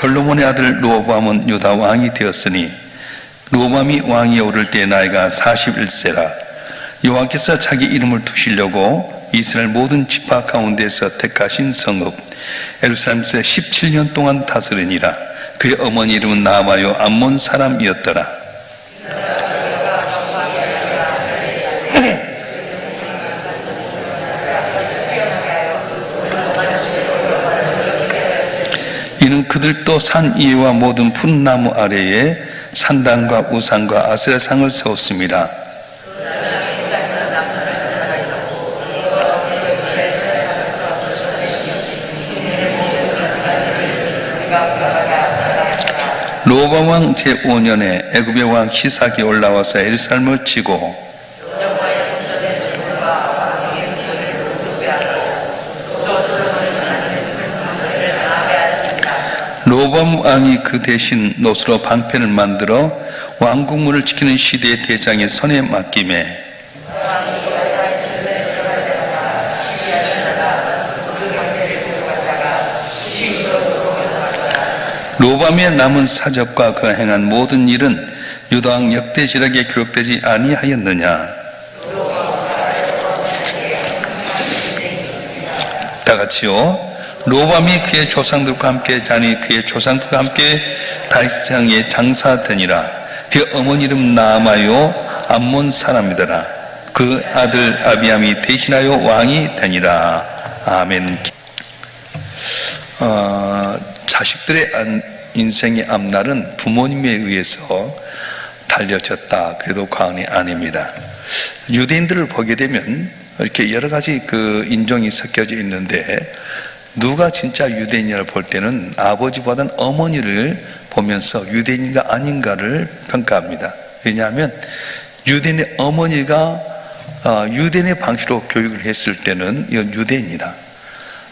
솔로몬의 아들 로보암은 유다 왕이 되었으니 로보암이 왕위에 오를 때 나이가 41세라. 여호와께서 자기 이름을 두시려고 이스라엘 모든 지파 가운데서 택하신 성읍 에루살렘에서 17년 동안 다스리니라. 그의 어머니 이름은 나마요 암몬 사람이었더라 이는 그들도 산 위와 모든 풋나무 아래에 산당과 우상과 아세라상을 세웠습니다. 로밤 왕 제5년에 애굽의 왕 시삭이 올라와서 엘살을 치고 로밤 왕이 그 대신 노스로 방편을 만들어 왕국문을 지키는 시대의 대장의 손에 맡김에 로밤의 남은 사적과 그 행한 모든 일은 유다왕 역대지락에 기록되지 아니하였느냐? 다 같이요 로밤이 그의 조상들과 함께 자니 그의 조상들과 함께 다윗장에 장사되니라. 그 어머니 이름 나아마요 암몬 사람이더라. 그 아들 아비암이 대신하여 왕이 되니라. 아멘. 어, 자식들의 안- 인생의 앞날은 부모님에 의해서 달려졌다. 그래도 과언이 아닙니다. 유대인들을 보게 되면 이렇게 여러 가지 그 인종이 섞여져 있는데 누가 진짜 유대인이라 볼 때는 아버지보다는 어머니를 보면서 유대인인가 아닌가를 평가합니다. 왜냐하면 유대인의 어머니가 어, 유대인의 방식으로 교육을 했을 때는 이건 유대인이다.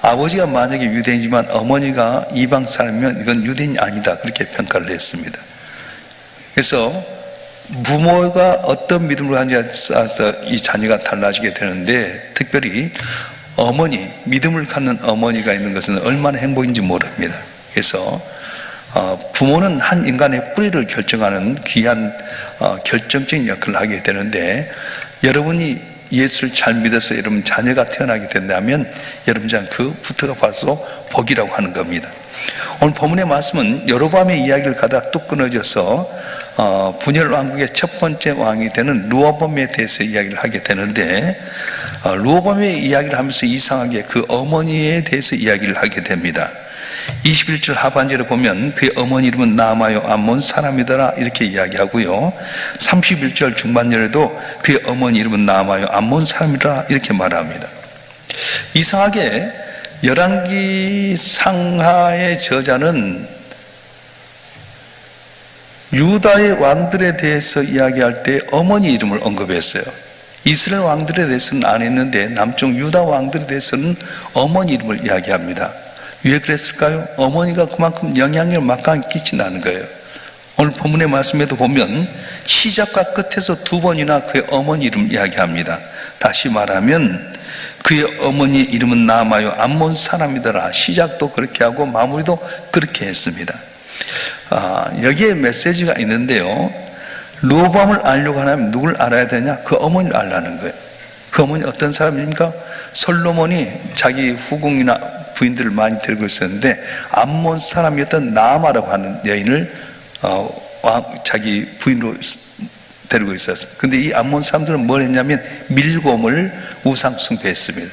아버지가 만약에 유대인이지만 어머니가 이방 사람이면 이건 유대인이 아니다. 그렇게 평가를 했습니다. 그래서 부모가 어떤 믿음을 하냐에 따라서 이 자녀가 달라지게 되는데 특별히 어머니, 믿음을 갖는 어머니가 있는 것은 얼마나 행복인지 모릅니다. 그래서 어, 부모는 한 인간의 뿌리를 결정하는 귀한 어, 결정적인 역할을 하게 되는데 여러분이 예수를 잘 믿어서 여러분 자녀가 태어나게 된다면 여러분 장 그부터가 벌써 복이라고 하는 겁니다. 오늘 본문의 말씀은 여로밤의 이야기를 가다 뚝 끊어져서 어, 분열 왕국의 첫 번째 왕이 되는 루어범에 대해서 이야기를 하게 되는데 어, 루어범의 이야기를 하면서 이상하게 그 어머니에 대해서 이야기를 하게 됩니다. 21절 하반절에 보면 그의 어머니 이름은 나마요 암몬 사람이더라 이렇게 이야기하고요. 31절 중반절에도 그의 어머니 이름은 나마요 암몬 사람이더라 이렇게 말합니다. 이상하게 열왕기 상하의 저자는 유다의 왕들에 대해서 이야기할 때 어머니 이름을 언급했어요. 이스라엘 왕들에 대해서는 안 했는데 남쪽 유다 왕들에 대해서는 어머니 이름을 이야기합니다. 왜 그랬을까요? 어머니가 그만큼 영향력을 막강히 끼친다는 거예요. 오늘 본문의 말씀에도 보면 시작과 끝에서 두 번이나 그의 어머니 이름 이야기합니다. 다시 말하면 그의 어머니 이름은 나마요 암몬 사람이더라. 시작도 그렇게 하고 마무리도 그렇게 했습니다. 아, 여기에 메시지가 있는데요. 로밤을 알려고 하면 누굴 알아야 되냐? 그 어머니를 알라는 거예요. 그 어머니 어떤 사람입니까? 솔로몬이 자기 후궁이나 부인들을 많이 데리고 있었는데 암몬 사람이었던 나마라고 하는 여인을 어, 왕- 자기 부인으로 데리고 있었습니다. 근데 이 암몬 사람들은 뭘 했냐면 밀곰을 우상 숭배했습니다.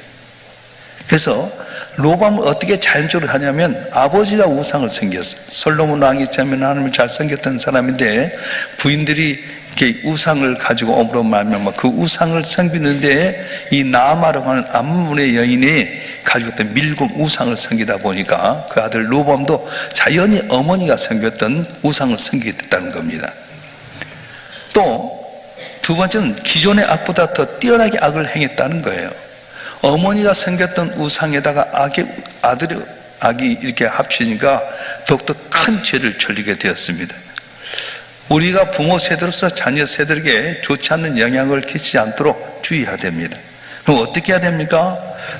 그래서 로밤을 어떻게 자연적으로 하냐면 아버지가 우상을 섬겼어요. 솔로몬 왕이 자면 하나님을 잘 섬겼던 사람인데 부인들이 이렇게 우상을 가지고 오므로 말면 그 우상을 섬기는데 이 나마라고 하는 암문의 여인이 가지고 있던 밀곰 우상을 섬기다 보니까 그 아들 로밤도 자연히 어머니가 섬겼던 우상을 섬기게 됐다는 겁니다. 또 두 번째는 기존의 악보다 더 뛰어나게 악을 행했다는 거예요. 어머니가 생겼던 우상에다가 악의 아들의 악이 이렇게 합치니까 더욱더 큰 죄를 저리게 되었습니다. 우리가 부모 세대로서 자녀 세대에게 좋지 않는 영향을 끼치지 않도록 주의해야 됩니다. 그럼 어떻게 해야 됩니까?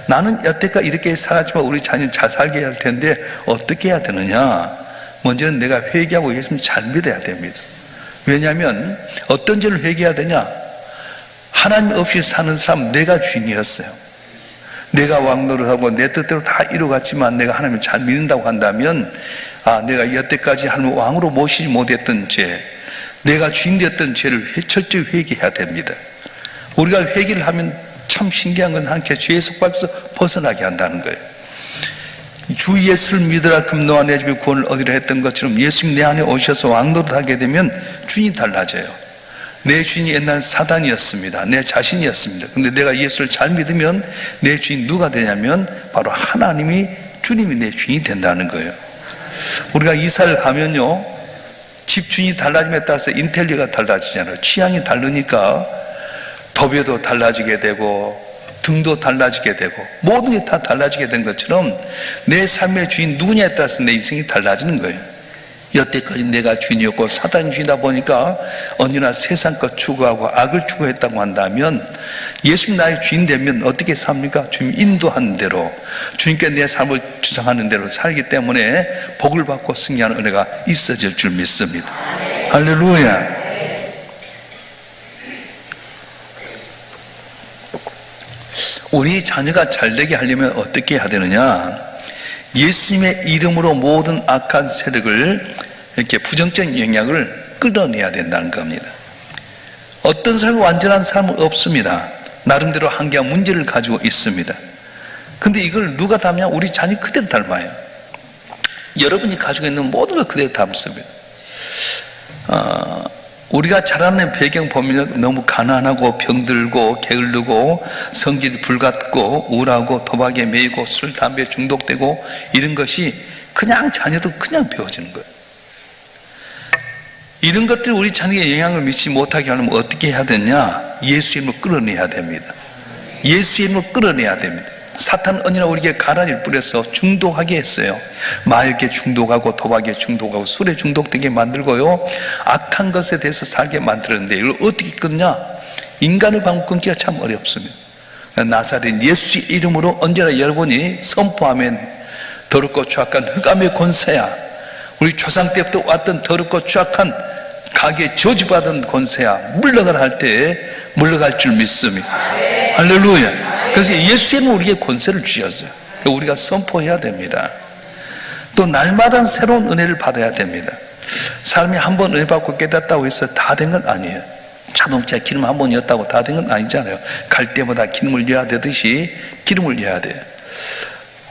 나는 여태까지 이렇게 살았지만 우리 자녀 잘 살게 할 텐데 어떻게 해야 되느냐? 먼저는 내가 회개하고 예수님 잘 믿어야 됩니다. 왜냐하면 어떤 죄를 회개해야 되냐? 하나님 없이 사는 사람 내가 주인이었어요. 내가 왕노릇하고 내 뜻대로 다 이루어갔지만 내가 하나님을 잘 믿는다고 한다면 아 내가 여태까지 하나님 왕으로 모시지 못했던 죄 내가 주인 되었던 죄를 회- 철저히 회개해야 됩니다. 우리가 회개를 하면 참 신기한 건 한께 죄의 속박에서 벗어나게 한다는 거예요. 주 예수를 믿으라 그럼 너와 내 집에 구원을 얻으려 했던 것처럼 예수님 내 안에 오셔서 왕노릇하게 되면 주인이 달라져요. 내 주인이 옛날 사단이었습니다. 내 자신이었습니다. 근데 내가 예수를 잘 믿으면 내 주인 누가 되냐면 바로 하나님이 주님이 내 주인이 된다는 거예요. 우리가 이사를 가면요. 집 주인이 달라짐에 따라서 인텔리가 달라지잖아요. 취향이 다르니까 더비도 달라지게 되고 등도 달라지게 되고 모든 게 다 달라지게 된 것처럼 내 삶의 주인 누구냐에 따라서 내 인생이 달라지는 거예요. 여태까지 내가 주인이었고 사단이 주인이다 보니까 언제나 세상 것 추구하고 악을 추구했다고 한다면 예수님 나의 주인 되면 어떻게 삽니까? 주님 인도하는 대로 주님께 내 삶을 주장하는 대로 살기 때문에 복을 받고 승리하는 은혜가 있어질 줄 믿습니다. 할렐루야. 우리 자녀가 잘되게 하려면 어떻게 해야 되느냐? 예수님의 이름으로 모든 악한 세력을 이렇게 부정적인 영향을 끌어내야 된다는 겁니다. 어떤 사람이 완전한 사람은 없습니다. 나름대로 한계와 문제를 가지고 있습니다. 근데 이걸 누가 닮냐? 우리 자녀 그대로 닮아요. 여러분이 가지고 있는 모든 걸 그대로 닮습니다. 어, 우리가 자라는 배경 보면 너무 가난하고 병들고 게을르고 성질이 불같고 우울하고 도박에 매이고 술 담배 중독되고 이런 것이 그냥 자녀도 그냥 배워지는 거예요. 이런 것들 우리 자녀에 영향을 미치지 못하게 하려면 어떻게 해야 되냐? 예수 이름으로 끌어내야 됩니다. 예수 이름으로 끌어내야 됩니다. 사탄 언니나 우리에게 가라지를 뿌려서 중독하게 했어요. 마약에 중독하고 도박에 중독하고 술에 중독되게 만들고요. 악한 것에 대해서 살게 만들었는데 이걸 어떻게 끊냐? 인간의 방법 끊기가 참 어렵습니다. 나사렛 예수 이름으로 언제나 여러분이 선포하면 더럽고 추악한 흑암의 권세야. 우리 조상 때부터 왔던 더럽고 추악한 가게 저주받은 권세야. 물러가라 할때 물러갈 줄 믿습니다. 할렐루야. 그래서 예수님은 우리에게 권세를 주셨어요. 우리가 선포해야 됩니다. 또 날마다 새로운 은혜를 받아야 됩니다. 사람이 한 번 은혜 받고 깨닫다고 해서 다 된 건 아니에요. 자동차 기름 한번 였다고 다 된 건 아니잖아요. 갈 때마다 기름을 넣어야 되듯이 기름을 넣어야 돼요.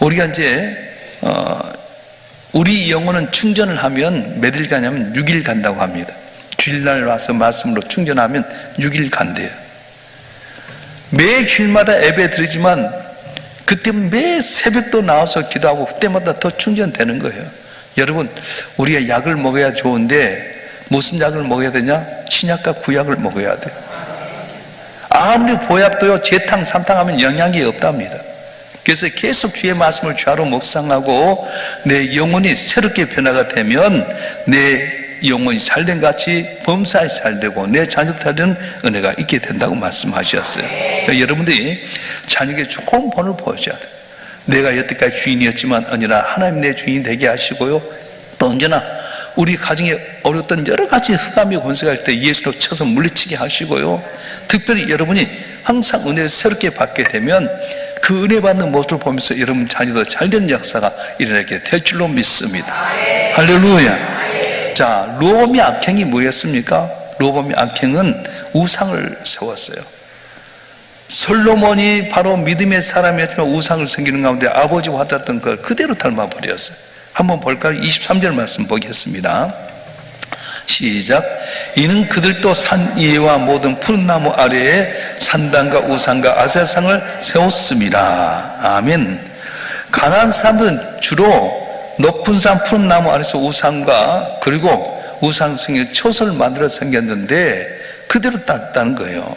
우리가 이제 어, 우리 영혼은 충전을 하면 몇일 가냐면 6일 간다고 합니다. 주일날 와서 말씀으로 충전하면 6일 간대요. 매 주일마다 예배 드리지만 그때 매 새벽도 나와서 기도하고 그때마다 더 충전되는 거예요. 여러분, 우리가 약을 먹어야 좋은데 무슨 약을 먹어야 되냐? 신약과 구약을 먹어야 돼. 아무리 보약도요, 재탕, 삼탕 하면 영향이 없답니다. 그래서 계속 주의 말씀을 주하로 묵상하고 내 영혼이 새롭게 변화가 되면 내 영혼이 잘된 같이 범사에 잘 되고 내 자녀도 잘되는 은혜가 있게 된다고 말씀하셨어요. 그러니까 여러분들이 자녀에게 좋은 본을 보여줘야 돼요. 내가 여태까지 주인이었지만 언제나 하나님 내 주인이 되게 하시고요. 또 언제나 우리 가정에 어렸던 여러 가지 흑암의 권세가 있을 때 예수로 쳐서 물리치게 하시고요. 특별히 여러분이 항상 은혜를 새롭게 받게 되면 그 은혜 받는 모습을 보면서 여러분 자녀도 잘 되는 역사가 일어나게 될 줄로 믿습니다. 할렐루야. 자, 로범의 악행이 뭐였습니까? 로범의 악행은 우상을 세웠어요. 솔로몬이 바로 믿음의 사람이었지만 우상을 섬기는 가운데 아버지와 하던 걸 그대로 닮아버렸어요. 한번 볼까요? 23절 말씀 보겠습니다. 시작. 이는 그들도 산 위에와 모든 푸른 나무 아래에 산당과 우상과 아세상을 세웠습니다. 아멘. 가난한 사람들은 주로 높은 산 푸른 나무 아래서 우상과 그리고 우상 승의 초소를 만들어 생겼는데 그대로 땄다는 거예요.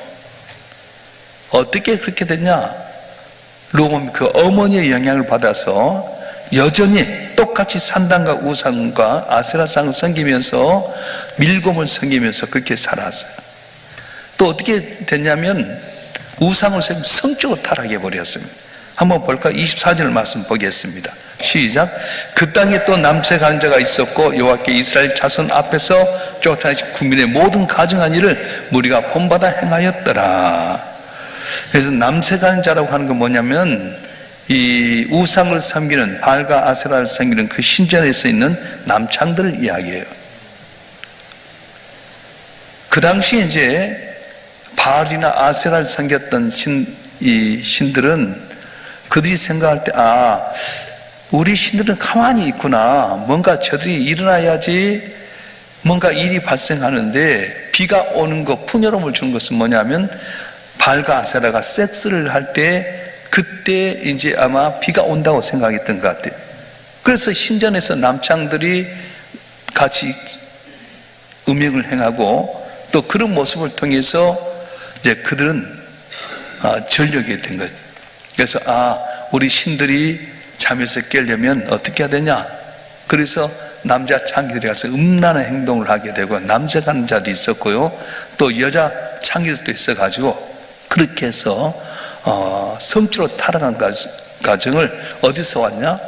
어떻게 그렇게 됐냐? 로몬 그 어머니의 영향을 받아서 여전히 똑같이 산당과 우상과 아세라상을 섬기면서 밀곰을 섬기면서 그렇게 살았어요. 또 어떻게 됐냐면 우상을 섬기면 성적으로 타락해 버렸습니다. 한번 볼까? 24절 말씀 보겠습니다. 시작. 그 땅에 또 남색하는 자가 있었고 여호와께 이스라엘 자손 앞에서 쫓아내신 국민의 모든 가증한 일을 무리가 본받아 행하였더라. 그래서 남색하는 자라고 하는 건 뭐냐면 이 우상을 섬기는 바알과 아세라를 섬기는 그 신전에서 있는 남창들을 이야기해요. 그 당시 이제 바알이나 아세라를 섬겼던 신, 이 신들은 그들이 생각할 때, 아, 우리 신들은 가만히 있구나. 뭔가 저들이 일어나야지 뭔가 일이 발생하는데 비가 오는 것, 풍요로움을 주는 것은 뭐냐면 발과 아세라가 섹스를 할때 그때 이제 아마 비가 온다고 생각했던 것 같아요. 그래서 신전에서 남창들이 같이 음행을 행하고 또 그런 모습을 통해서 이제 그들은 아, 전력이 된 거죠. 그래서 아 우리 신들이 잠에서 깨려면 어떻게 해야 되냐? 그래서 남자 창기들이 가서 음란한 행동을 하게 되고 남색하는 자도 있었고요. 또 여자 창기들도 있어가지고 그렇게 해서 어, 성주로 가- 가정을 어디서 왔냐?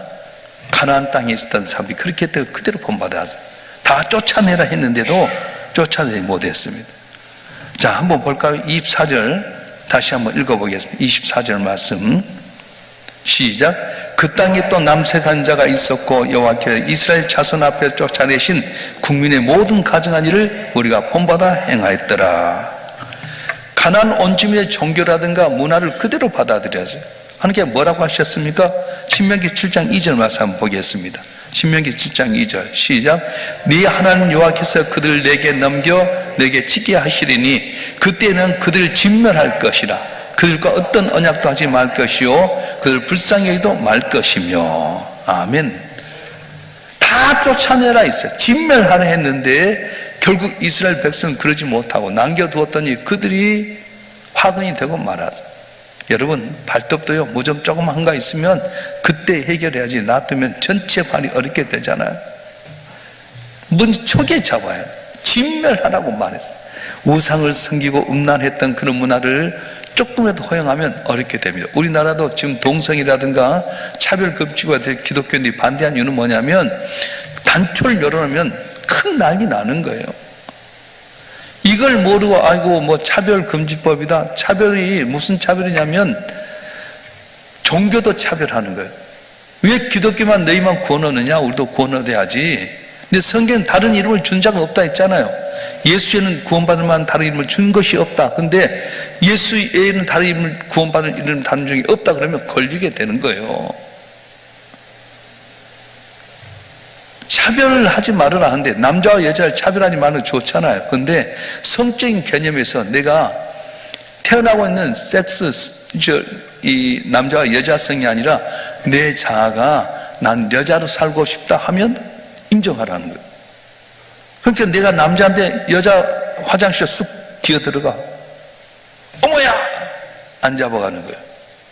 가나안 땅에 있었던 사람이 그렇게 했다고 그대로 본받아서 다 쫓아내라 했는데도 쫓아내지 못했습니다. 자, 한번 볼까요? 24절 다시 한번 읽어보겠습니다. 24절 말씀 시작. 그 땅에 또 남색한 자가 있었고 여호와께 이스라엘 자손 앞에 쫓아내신 국민의 모든 가증한 일을 우리가 본받아 행하였더라. 가난 온 주민의 종교라든가 문화를 그대로 받아들여서 하나님께 뭐라고 하셨습니까? 신명기 7장 2절 말씀 한번 보겠습니다. 신명기 7장 2절 시작. 네 하나님 여호와께서 그들 내게 넘겨 내게 지게 하시리니 그때는 그들 진멸할 것이라. 그들과 어떤 언약도 하지 말 것이요. 그들 불쌍히 여기도 말 것이며. 아멘. 다 쫓아내라 했어요. 진멸하라 했는데 결국 이스라엘 백성은 그러지 못하고 남겨두었더니 그들이 화근이 되고 말아서 여러분 발톱도요 무좀 조금 한가 있으면 그때 해결해야지. 놔두면 전체 발이 어렵게 되잖아요. 먼저 초기에 잡아야 돼 진멸하라고 말했어요. 우상을 섬기고 음란했던 그런 문화를 조금이라도 허용하면 어렵게 됩니다. 우리나라도 지금 동성이라든가 차별금지가 기독교인들이 반대한 이유는 뭐냐면 단초를 열어놓으면 큰 난리 나는 거예요 이걸 모르고 아이고 뭐 차별금지법이다. 차별이 무슨 차별이냐면 종교도 차별하는 거예요. 왜 기독교만 너희만 구원하느냐? 우리도 구원얻어야지. 근데 성경은 다른 이름을 준 자가 없다 했잖아요. 예수에는 구원받을 만한 다른 이름을 준 것이 없다. 근데 예수 외에는 다른 이름을 구원받을 이름 다른 중에 없다 그러면 걸리게 되는 거예요. 차별을 하지 말으라 하는데 남자와 여자를 차별하지 말는 좋잖아요. 근데 성적인 개념에서 내가 태어나고 있는 섹스 저, 이 남자와 여자성이 아니라 내 자아가 난 여자로 살고 싶다 하면 인정하라는 거예요. 그러니까 내가 남자인데 여자 화장실에 쑥 기어 들어가. 어머야! 안 잡아가는 거예요.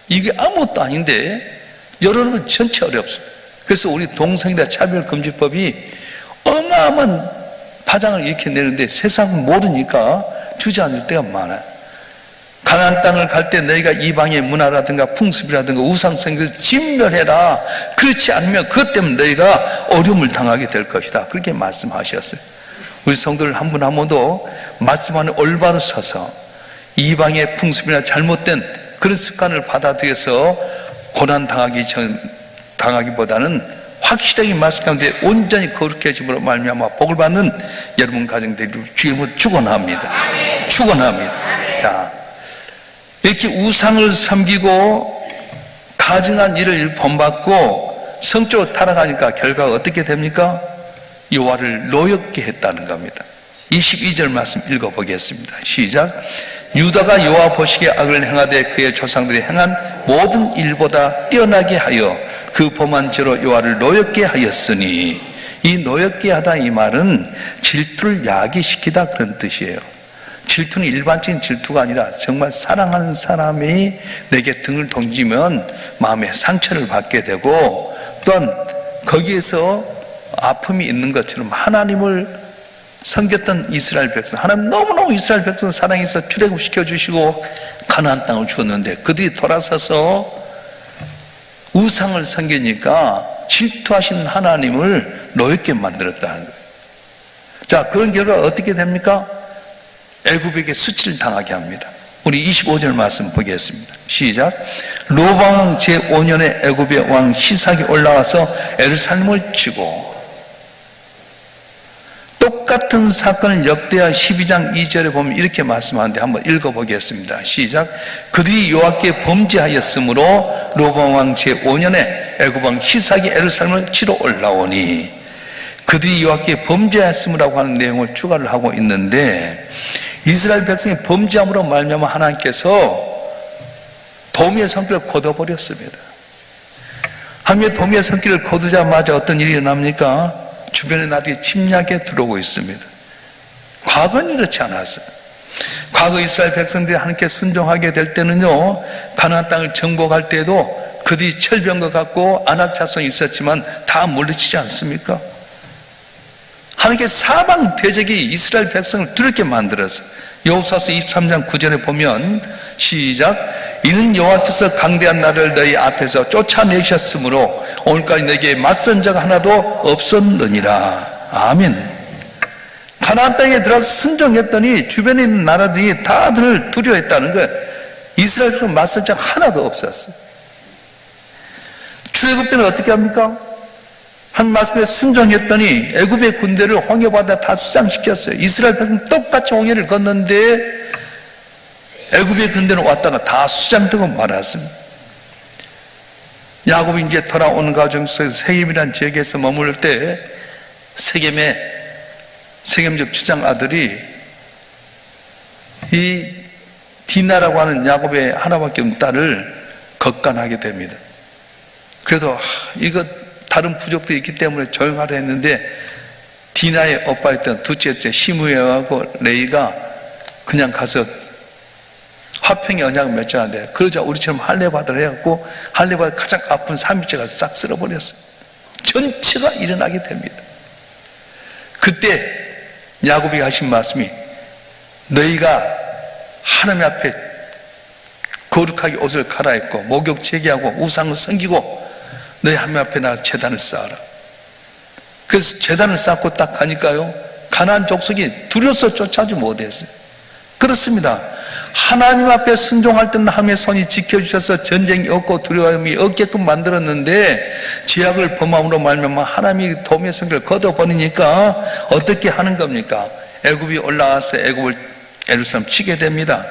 이게 아무것도 아닌데 여러분 전체 어렵습니다. 그래서 우리 동성이나 차별금지법이 어마어마한 파장을 일으켜 내는데 세상은 모르니까 주저앉을 때가 많아요. 가나안 땅을 갈 때 너희가 이방의 문화라든가 풍습이라든가 우상성을 진멸해라. 그렇지 않으면 그것 때문에 너희가 어려움을 당하게 될 것이다. 그렇게 말씀하셨어요. 우리 성도들 한분 한 분도 말씀하는 올바로 서서 이방의 풍습이나 잘못된 그런 습관을 받아들여서 고난 당하기 전 당하기보다는 확실하게 말씀 가운데 온전히 거룩해짐으로 말미암아 복을 받는 여러분 가정들이 주임을 축원합니다. 축원합니다. 자, 이렇게 우상을 섬기고 가증한 일을 본받고 성적으로 타락하니까 결과가 어떻게 됩니까? 여호와를 노엽게 했다는 겁니다. 22절 말씀 읽어보겠습니다. 시작. 유다가 여호와 보시기에 악을 행하되 그의 조상들이 행한 모든 일보다 뛰어나게 하여 그 범한 죄로 여호와를 노엽게 하였으니 이 노엽게 하다 이 말은 질투를 야기시키다 그런 뜻이에요. 질투는 일반적인 질투가 아니라 정말 사랑하는 사람이 내게 등을 동지면 마음에 상처를 받게 되고 또한 거기에서 아픔이 있는 것처럼 하나님을 섬겼던 이스라엘 백성 하나님 너무너무 이스라엘 백성 사랑해서 출애굽시켜 주시고 가나안 땅을 주었는데 그들이 돌아서서 우상을 섬기니까 질투하신 하나님을 노엽게 만들었다는 거예요. 자, 그런 결과 어떻게 됩니까? 애굽에게 수치를 당하게 합니다. 우리 25절 말씀 보겠습니다. 시작. 로방 제5년에 애굽의 왕 시삭이 올라와서 에르살렘을 치고 똑같은 사건을 역대하 12장 2절에 보면 이렇게 말씀하는데 한번 읽어보겠습니다. 시작. 그들이 여호와께 범죄하였으므로 로방 왕 제5년에 애굽 왕 시삭이 에르살렘을 치러 올라오니 그들이 여호와께 범죄하였음이라고 하는 내용을 추가를 하고 있는데 이스라엘 백성이 범죄함으로 말미암아 하나님께서 도미의 성길을 거둬버렸습니다. 하나님의 도미의 성길을 거두자마자 어떤 일이 일어납니까? 주변의 나라들이 침략에 들어오고 있습니다. 과거는 이렇지 않았어요. 과거 이스라엘 백성들이 하나님께 순종하게 될 때는요, 가나안 땅을 정복할 때에도 그들이 철병과 같고 안악 자손이 있었지만 다 물리치지 않습니까? 하나님께 사방 대적이 이스라엘 백성을 두렵게 만들어서 여호사서 23장 9절에 보면 시작 이는 여호와께서 강대한 나를 너희 앞에서 쫓아내셨으므로 오늘까지 내게 맞선 자가 하나도 없었느니라 아멘 가나안 땅에 들어서 순종했더니 주변에 있는 나라들이 다들 두려워했다는 거예요 이스라엘 그 맞선 자가 하나도 없었어요 출애굽 때는 어떻게 합니까? 한 말씀에 순종했더니 애굽의 군대를 홍해바다 다 수장시켰어요. 이스라엘 백성 똑같이 홍해를 건넌데 애굽의 군대는 왔다가 다 수장되고 말았습니다. 야곱이 이제 돌아오는 과정 속에서 세겜이란 지역에서 머무를 때 세겜의 세겜적 주장 아들이 이 디나라고 하는 야곱의 하나밖에 없는 딸을 걷간하게 됩니다. 그래도 이거 다른 부족도 있기 때문에 조용하려 했는데 디나의 오빠였던 둘째째 시므야하고 레이가 그냥 가서 화평의 언약을 맺자는데 그러자 우리처럼 할례받으라 해갖고 할례받아 가장 아픈 삼일째 가서 싹 쓸어버렸어요. 전체가 일어나게 됩니다. 그때 야곱이 하신 말씀이 너희가 하나님 앞에 거룩하게 옷을 갈아입고 목욕 제기하고 우상을 섬기고 너희 하나님 앞에 나가서 재단을 쌓아라. 그래서 재단을 쌓고 딱 가니까요. 가나안 족속이 두려서 쫓아지 못했어요. 그렇습니다. 하나님 앞에 순종할 때는 하나님의 손이 지켜주셔서 전쟁이 없고 두려움이 없게끔 만들었는데 제약을 범함으로 말미암아 하나님이 도미의 손길을 걷어버리니까 어떻게 하는 겁니까? 애굽이 올라와서 애굽을 에루살렘 치게 됩니다.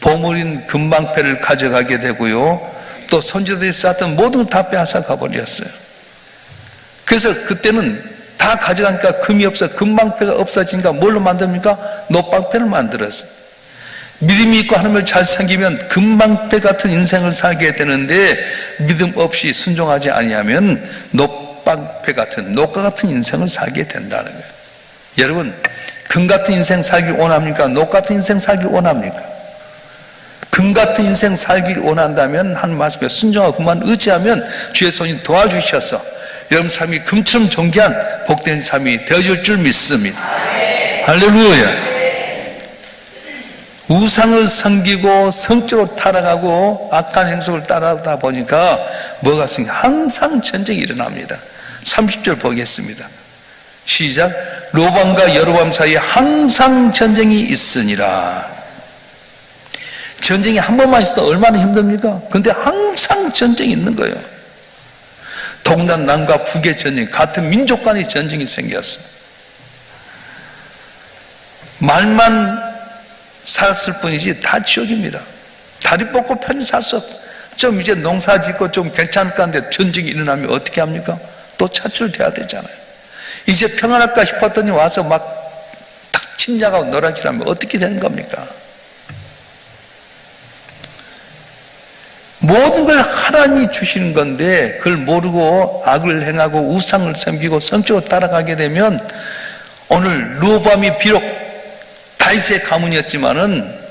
보물인 금방패를 가져가게 되고요. 또 선지자들이 쌓았던 모든 다 빼앗아 가버렸어요. 그래서 그때는 다 가져가니까 금이 없어 금방패가 없어지니까 뭘로 만듭니까? 노방패를 만들었어요. 믿음이 있고 하나님을 잘 섬기면 금방패 같은 인생을 살게 되는데 믿음 없이 순종하지 아니하면 노방패 같은 녹과 같은 인생을 살게 된다는 거예요. 여러분 금 같은 인생 살기 원합니까? 녹 같은 인생 살기 원합니까? 금 같은 인생 살길 원한다면 한 말씀에 순종하고 그만 의지하면 주의 손이 도와주셔서 여러분 삶이 금처럼 존귀한 복된 삶이 되어질 줄 믿습니다. 할렐루야. 우상을 섬기고 성적으로 타락하고 악한 행동을 따라다 보니까 뭐가 생겨? 항상 전쟁이 일어납니다. 30절 보겠습니다. 시작. 로밤과 여로밤 사이에 항상 전쟁이 있으니라. 전쟁이 한 번만 있어도 얼마나 힘듭니까? 근데 항상 전쟁이 있는 거예요. 동남 남과 북의 전쟁, 같은 민족 간의 전쟁이 생겼어요. 말만 살았을 뿐이지 다 지옥입니다. 다리 뻗고 편히 없. 좀 이제 농사 짓고 좀 괜찮을까 하는데 전쟁이 일어나면 어떻게 합니까? 또 차출돼야 되잖아요. 이제 평안할까 싶었더니 와서 막 탁 침략하고 놀아지라면 어떻게 되는 겁니까? 모든 걸 하나님이 주시는 건데 그걸 모르고 악을 행하고 우상을 섬기고 성적으로 따라가게 되면 오늘 루밤이 비록 다윗의 가문이었지만은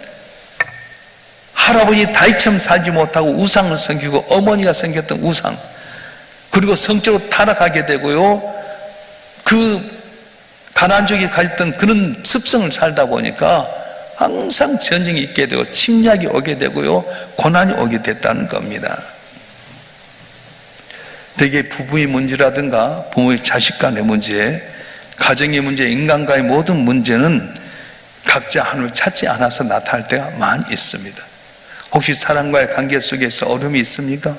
할아버지 다윗처럼 살지 못하고 우상을 섬기고 어머니가 섬겼던 우상 그리고 성적으로 타락하게 되고요. 그 가난족이 가졌던 그런 습성을 살다 보니까 항상 전쟁이 있게 되고 침략이 오게 되고요. 고난이 오게 됐다는 겁니다. 대개 부부의 문제라든가 부모의 자식 간의 문제, 가정의 문제, 인간과의 모든 문제는 각자 하나님을 찾지 않아서 나타날 때가 많이 있습니다. 혹시 사랑과의 관계 속에서 어려움이 있습니까?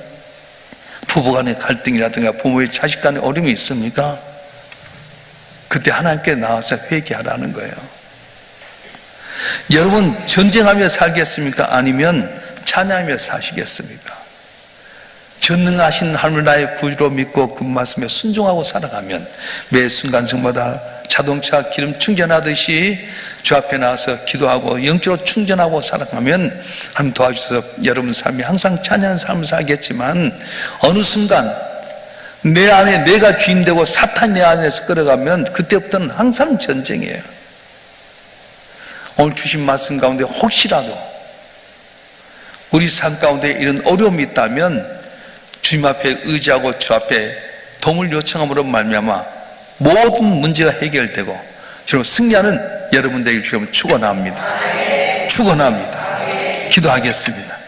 부부 간의 갈등이라든가 부모의 자식 간의 어려움이 있습니까? 그때 하나님께 나와서 회개하라는 거예요. 여러분 전쟁하며 살겠습니까? 아니면 찬양하며 사시겠습니까? 전능하신 하늘 나의 구주로 믿고 그 말씀에 순종하고 살아가면 매 순간성마다 자동차 기름 충전하듯이 주 앞에 나와서 기도하고 영적으로 충전하고 살아가면 하나님 도와주셔서 여러분 삶이 항상 찬양하는 삶을 살겠지만 어느 순간 내 안에 내가 주인되고 사탄 내 안에서 끌어가면 그때부터는 항상 전쟁이에요. 오늘 주신 말씀 가운데 혹시라도 우리 삶 가운데 이런 어려움이 있다면 주님 앞에 의지하고 주 앞에 도움을 요청함으로 말미암아 모든 문제가 해결되고 여러분 승리하는 여러분 되길 주님 축원합니다. 축원합니다. 기도하겠습니다.